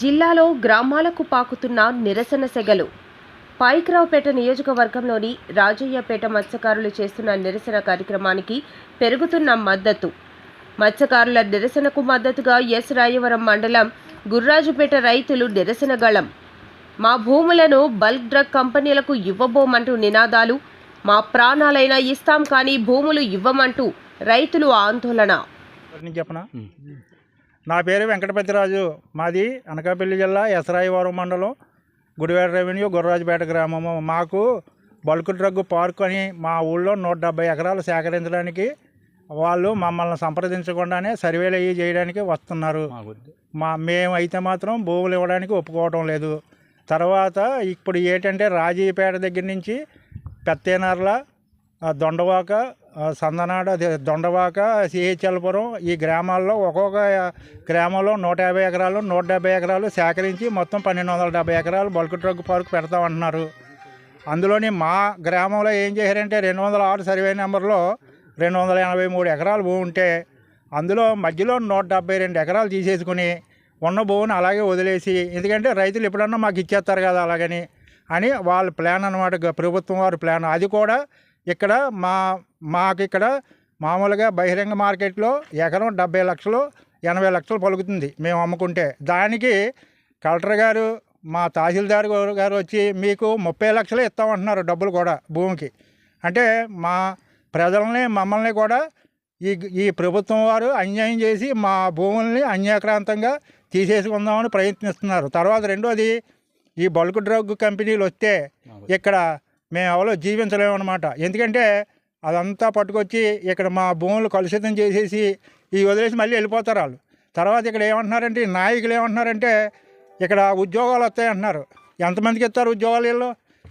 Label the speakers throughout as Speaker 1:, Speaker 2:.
Speaker 1: జిల్లాలో గ్రామాలకు పాకుతున్న నిరసన సెగలు. పాయిక్రావుపేట నియోజకవర్గంలోని రాజయ్యపేట మత్స్యకారులు చేస్తున్న నిరసన కార్యక్రమానికి పెరుగుతున్న మద్దతు. మత్స్యకారుల నిరసనకు మద్దతుగా ఎస్. రాయవరం మండలం గుర్రాజుపేట రైతులు నిరసన గళం. మా భూములను బల్క్ డ్రగ్ కంపెనీలకు ఇవ్వబోమంటూ నినాదాలు. మా ప్రాణాలైనా ఇస్తాం కానీ భూములు ఇవ్వమంటూ రైతులు ఆందోళన.
Speaker 2: నా పేరు వెంకటపతిరాజు. మాది అనకాపల్లి జిల్లా ఎసరాయివరం మండలం గుడివాడ రెవెన్యూ గుర్రాజుపేట గ్రామము. మాకు బల్క్ డ్రగ్ పార్క్ అని మా ఊళ్ళో నూట డెబ్బై ఎకరాలు సేకరించడానికి వాళ్ళు మమ్మల్ని సంప్రదించకుండానే సర్వేలు అయ్యి చేయడానికి వస్తున్నారు. మా మేము అయితే మాత్రం భూములు ఇవ్వడానికి ఒప్పుకోవడం లేదు. తర్వాత ఇప్పుడు ఏంటంటే రాజీపేట దగ్గర నుంచి పెత్తేనర్ల దొండవాక సందనాడ దొండవాక సిహెచ్ఎల్పురం ఈ గ్రామాల్లో ఒక్కొక్క గ్రామంలో నూట యాభై ఎకరాలు నూట డెబ్బై ఎకరాలు సేకరించి మొత్తం పన్నెండు వందల డెబ్బై ఎకరాలు బల్క్ ట్రక్ పార్క్ పెడతామంటున్నారు. అందులోని మా గ్రామంలో ఏం చేశారంటే రెండు వందల ఆరు సర్వే నెంబర్లో రెండు వందల ఎనభై మూడు ఎకరాలు భూమి ఉంటే అందులో మధ్యలో నూట డెబ్బై రెండు ఎకరాలు తీసేసుకుని ఉన్న భూమిని అలాగే వదిలేసి ఎందుకంటే రైతులు ఎప్పుడన్నా మాకు ఇచ్చేస్తారు కదా అలాగని అని వాళ్ళ ప్లాన్ అనమాట ప్రభుత్వం వారి ప్లాన్. అది కూడా ఇక్కడ మా మాకు ఇక్కడ మామూలుగా బహిరంగ మార్కెట్లో ఎకరం డెబ్బై లక్షలు ఎనభై లక్షలు పలుకుతుంది మేము అమ్ముకుంటే. దానికి కలెక్టర్ గారు మా తహసీల్దార్ గారు వచ్చి మీకు ముప్పై లక్షలు ఇస్తామంటున్నారు డబ్బులు కూడా భూమికి. అంటే మా ప్రజల్ని మమ్మల్ని కూడా ఈ ఈ ప్రభుత్వం వారు అన్యాయం చేసి మా భూముల్ని అన్యాక్రాంతంగా తీసేసుకుందామని ప్రయత్నిస్తున్నారు. తర్వాత రెండోది ఈ బల్క్ డ్రగ్ కంపెనీలు వస్తే ఇక్కడ మేము ఎవరో జీవించలేము అనమాట ఎందుకంటే అదంతా పట్టుకొచ్చి ఇక్కడ మా భూములు కలుషితం చేసేసి ఈ వదిలేసి మళ్ళీ వెళ్ళిపోతారు వాళ్ళు. తర్వాత ఇక్కడ ఏమంటున్నారంటే ఈ నాయకులు ఏమంటున్నారంటే ఇక్కడ ఉద్యోగాలు వస్తాయి అంటున్నారు ఎంతమందికి ఇస్తారు ఉద్యోగాలు వీళ్ళు?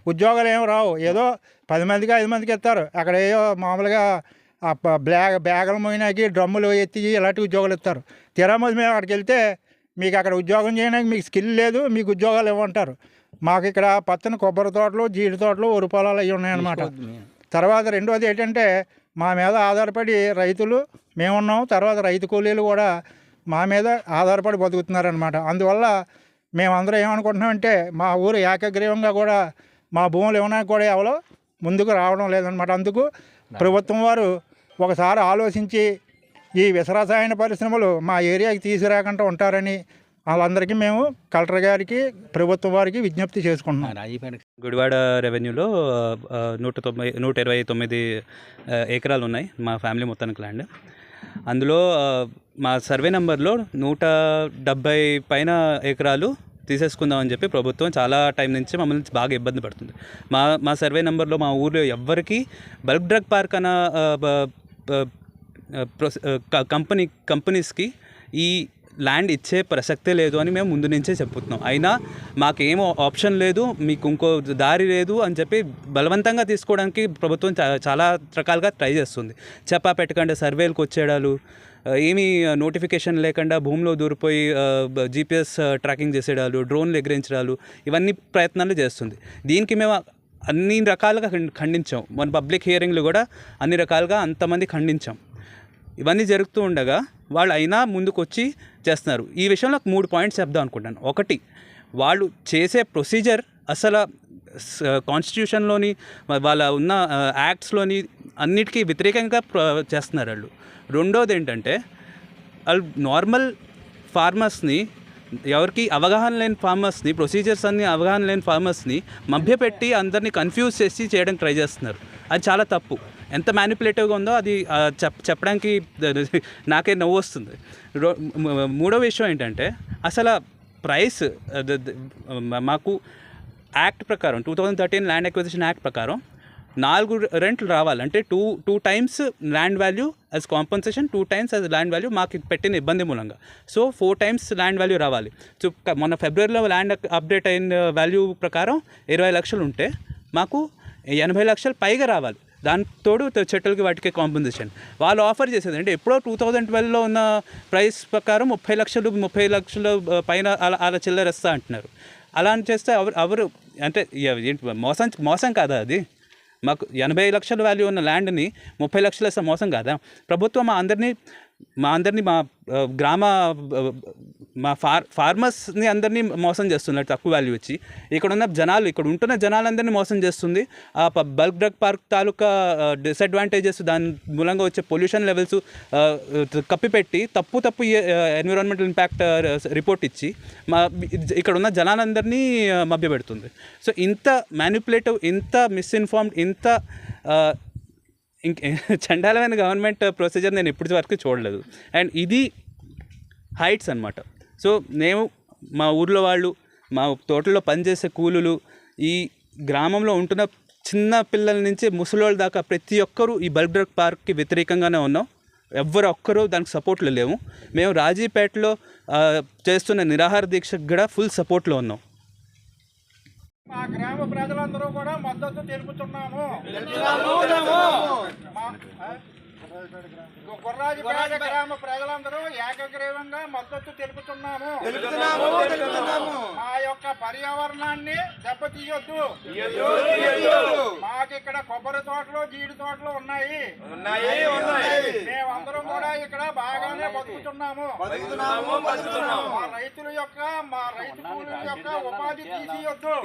Speaker 2: ఉద్యోగాలు ఏమి రావు. ఏదో పది మందికి ఐదు మందికి ఇస్తారు. అక్కడ ఏదో మామూలుగా ఆ బ్యాగ్ బ్యాగులు మోయినాకి డ్రమ్ములు ఎత్తి ఇలాంటి ఉద్యోగాలు ఇస్తారు. తీరామది మేము అక్కడికి వెళ్తే మీకు అక్కడ ఉద్యోగం చేయడానికి మీకు స్కిల్ లేదు మీకు ఉద్యోగాలు ఇవ్వంటారు మాకు ఇక్కడ పచ్చని కొబ్బరి తోటలు జీడి తోటలు వరి పొలాలు అవి ఉన్నాయన్నమాట. తర్వాత రెండోది ఏంటంటే మా మీద ఆధారపడి రైతులు మేమున్నాం తర్వాత రైతు కూలీలు కూడా మా మీద ఆధారపడి బతుకుతున్నారనమాట అందువల్ల మేమందరం ఏమనుకుంటున్నామంటే మా ఊరు ఏకగ్రీవంగా కూడా మా భూములు ఇవ్వడానికి కూడా ఎవరో ముందుకు రావడం లేదనమాట అందుకు ప్రభుత్వం వారు ఒకసారి ఆలోచించి ఈ విసరసాయన పరిశ్రమలు మా ఏరియాకి తీసుకురాకుండా ఉంటారని వాళ్ళందరికీ మేము కలెక్టర్ గారికి ప్రభుత్వం వారికి విజ్ఞప్తి చేసుకుంటున్నాం.
Speaker 3: రాజీపేట
Speaker 4: గుడివాడ రెవెన్యూలో నూట తొంభై నూట ఇరవై తొమ్మిది ఎకరాలు ఉన్నాయి మా ఫ్యామిలీ మొత్తానికి ల్యాండ్. అందులో మా సర్వే నెంబర్లో నూట డెబ్బై పైన ఎకరాలు తీసేసుకుందామని చెప్పి ప్రభుత్వం చాలా టైం నుంచి మమ్మల్ని బాగా ఇబ్బంది పడుతుంది. మా మా సర్వే నెంబర్లో మా ఊర్లో ఎవ్వరికి బల్క్ డ్రగ్ పార్క్ అన్న ఆ, కంపెనీ కంపెనీస్కి ఈ ల్యాండ్ ఇచ్చే ప్రసక్తే లేదు అని మేము ముందు నుంచే చెప్పుతున్నాం. అయినా మాకేం ఆప్షన్ లేదు మీకు ఇంకో దారి లేదు అని చెప్పి బలవంతంగా తీసుకోవడానికి ప్రభుత్వం చాలా రకాలుగా ట్రై చేస్తుంది. చెప్పా పెట్టకుండా సర్వేలకు వచ్చేడాలు ఏమీ నోటిఫికేషన్ లేకుండా భూమిలో దూరిపోయి జీపీఎస్ ట్రాకింగ్ చేసేడాలు డ్రోన్లు ఎగిరించడాలు ఇవన్నీ ప్రయత్నాలు చేస్తుంది. దీనికి మేము అన్ని రకాలుగా ఖండించాం. మన పబ్లిక్ హియరింగ్లు కూడా అన్ని రకాలుగా అంతమంది ఖండించాం. ఇవన్నీ జరుగుతూ ఉండగా వాళ్ళు అయినా ముందుకొచ్చి చేస్తున్నారు. ఈ విషయంలో మూడు పాయింట్స్ చెప్దాం అనుకుంటాను ఒకటి వాళ్ళు చేసే ప్రొసీజర్ అసలు కాన్స్టిట్యూషన్లోని వాళ్ళ ఉన్న యాక్ట్స్లోని అన్నిటికీ వ్యతిరేకంగా చేస్తున్నారు వాళ్ళు. రెండోది ఏంటంటే వాళ్ళు నార్మల్ ఫార్మర్స్ని ఎవరికి అవగాహన లేని ఫార్మర్స్ని ప్రొసీజర్స్ అన్ని అవగాహన లేని ఫార్మర్స్ని మభ్యపెట్టి అందరినీ కన్ఫ్యూజ్ చేసి చేయడానికి ట్రై చేస్తున్నారు. అది చాలా తప్పు. ఎంత మ్యానిపులేటివ్గా ఉందో అది చెప్ చెప్పడానికి నాకే నవ్వు వస్తుంది. మూడో విషయం ఏంటంటే అసలు ప్రైస్ మాకు యాక్ట్ ప్రకారం two thousand thirteen land acquisition act ప్రకారం నాలుగు రెంట్లు రావాలంటే two two times land value as compensation two times as land value మాకు పెట్టిన ఇబ్బంది మూలంగా. So four times land value రావాలి. సో మన మొన్న ఫిబ్రవరిలో ల్యాండ్ అప్డేట్ అయిన వాల్యూ ప్రకారం ఇరవై లక్షలు ఉంటే మాకు ఎనభై లక్షలు పైగా రావాలి. దాని తోడు త- చెట్లకి వాటికి కాంపన్సేషన్ వాళ్ళు ఆఫర్ చేసేది అంటే ఎప్పుడో టూ థౌజండ్ ట్వెల్వ్లో ఉన్న ప్రైస్ ప్రకారం ముప్పై లక్షలు ముప్పై లక్షలు పైన అలా అలా చిల్లరస్తా అంటున్నారు. అలా అని చేస్తే ఎవరు ఎవరు అంటే ఏంటి మోసం మోసం కాదా అది? మాకు ఎనభై లక్షల వాల్యూ ఉన్న ల్యాండ్ని ముప్పై లక్షలు మోసం కాదా? ప్రభుత్వం మా అందరినీ మా అందరినీ మా గ్రామ మా ఫార్ ఫార్మర్స్ని అందరినీ మోసం చేస్తున్నారు తక్కువ వాల్యూ ఇచ్చి. ఇక్కడ ఉన్న జనాలు ఇక్కడ ఉంటున్న జనాలందరినీ మోసం చేస్తుంది. ఆ బల్క్ డ్రగ్ పార్క్ తాలూకా డిసడ్వాంటేజెస్ దాని మూలంగా వచ్చే పొల్యూషన్ లెవెల్స్ కప్పిపెట్టి తప్పు తప్పు ఎన్విరాన్మెంటల్ ఇంపాక్ట్ రిపోర్ట్ ఇచ్చి మా ఇక్కడ ఉన్న జనాలందరినీ మభ్యపెడుతుంది. సో ఇంత మ్యానిపులేటివ్ ఇంత మిస్ఇన్ఫార్మ్డ్ ఇంత ఇంక చండాలమైన గవర్నమెంట్ ప్రొసీజర్ నేను ఇప్పటి వరకు చూడలేదు. అండ్ ఇది హైట్స్ అనమాట సో మేము మా ఊర్లో వాళ్ళు మా తోటలో పనిచేసే కూలీలు ఈ గ్రామంలో ఉంటున్న చిన్న పిల్లల నుంచి ముసలోళ్ళ దాకా ప్రతి ఒక్కరూ ఈ బల్క్ డ్రగ్ పార్క్కి వ్యతిరేకంగానే ఉన్నాం. ఎవరు ఒక్కరూ దానికి సపోర్ట్లో లేము మేము రాజీపేటలో చేస్తున్న నిరాహార దీక్షకు కూడా ఫుల్ సపోర్ట్లో ఉన్నాం.
Speaker 2: ప్రజలందరూ కూడా మద్దతు తెలుపుతున్నాము? గుర్రాజపేట గ్రామ ప్రజలందరూ ఏకగ్రీవంగా మద్దతు తెలుపుతున్నాము. మా యొక్క పర్యావరణాన్ని దెబ్బతీయొద్దు. మాకు ఇక్కడ కొబ్బరి తోటలు జీడి తోటలు ఉన్నాయి. మేమందరం కూడా ఇక్కడ బాగానే బతుకుతున్నాము. మా రైతుల యొక్క మా రైతు కూలీల యొక్క ఉపాధి తీసియొద్దు.